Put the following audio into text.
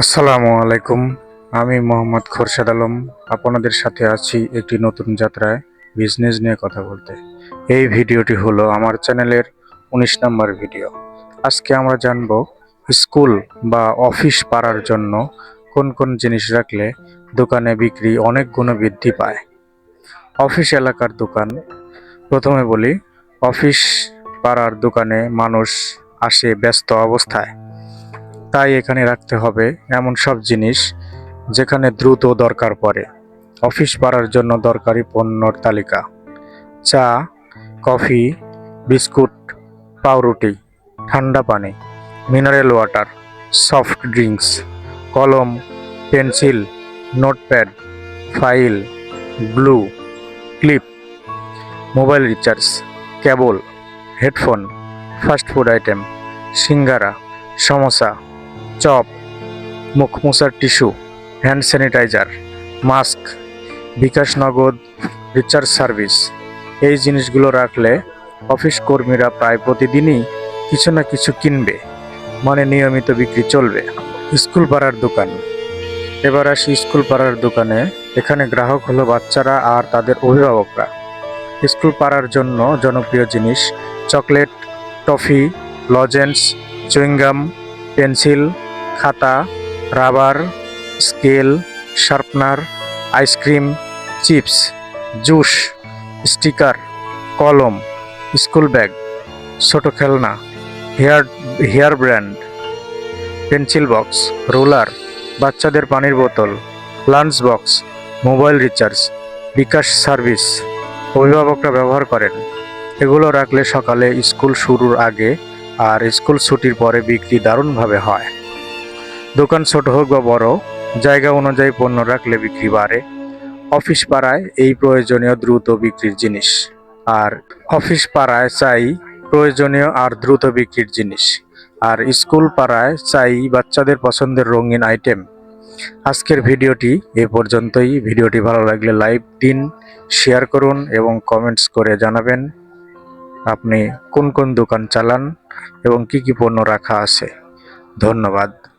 আসসালামু আলাইকুম। আমি মোহাম্মদ খোরশেদ আলম। আপনাদের সাথে আছি একটি নতুন যাত্রায় বিজনেস নিয়ে কথা বলতে। এই ভিডিওটি হলো আমার চ্যানেলের উনিশ নম্বর ভিডিও। আজকে আমরা জানব স্কুল বা অফিস পাড়ার জন্য কোন কোন জিনিস রাখলে দোকানে বিক্রি অনেক গুণ বৃদ্ধি পায়। অফিস এলাকার দোকান। প্রথমে বলি, অফিস পাড়ার দোকানে মানুষ আসে ব্যস্ত অবস্থায়। তাই এখানে রাখতে হবে এমন সব জিনিস যেখানে দ্রুত দরকার পড়ে। অফিস পাড়ার জন্য দরকারি পণ্যর তালিকা। চা, কফি, বিস্কুট, পাউরুটি, ঠান্ডা পানি, মিনারেল ওয়াটার, সফট ড্রিঙ্কস, কলম, pencil, notepad, file glue clip, mobile recharge, cable, headphone, fast food item, singara, samosa chop, মুখ মোছার tissue, hand sanitizer, mask, bKash Nagad, recharge service. এই জিনিসগুলো রাখলে অফিস কর্মীরা প্রায় প্রতিদিনই কিছু না কিছু কিনবে মানে নিয়মিত বিক্রি চলবে। স্কুল পাড়ার দোকান। এবার আসি স্কুল পাড়ার দোকানে। এখানে গ্রাহক হলো বাচ্চারা আর তাদের অভিভাবকরা। স্কুল পাড়ার জন্য জনপ্রিয় জিনিস, chocolate, toffee, lozenges, chewing gum, pencil খাতা, rubber, scale, sharpener, ice cream, chips, juice, sticker, কলম, স্কুল ব্যাগ, ছোট খেলনা, hair hair brand, pencil box, roller, বাচ্চাদের পানির বোতল, lunch box, mobile recharge, bKash service, অভিভাবকরা ব্যবহার করেন। এগুলো রাখলে সকালে স্কুল শুরুর আগে আর স্কুল ছুটির পরে বিক্রি দারুণভাবে হয়। দোকান ছোট হোক বা বড়, জায়গা অনুযায়ী পণ্য রাখলে বিক্রি বাড়ে। অফিস পাড়ায় এই প্রয়োজনীয় দ্রুত বিক্রির জিনিস। আর অফিস পাড়ায় চাই প্রয়োজনীয় আর দ্রুত বিক্রির জিনিস। আর স্কুল পাড়ায় চাই বাচ্চাদের পছন্দের রঙিন আইটেম। আজকের ভিডিওটি এ পর্যন্তই। ভিডিওটি ভালো লাগলে লাইক দিন, শেয়ার করুন এবং কমেন্টস করে জানাবেন আপনি কোন কোন দোকান চালান এবং কি কি পণ্য রাখা আছে। ধন্যবাদ।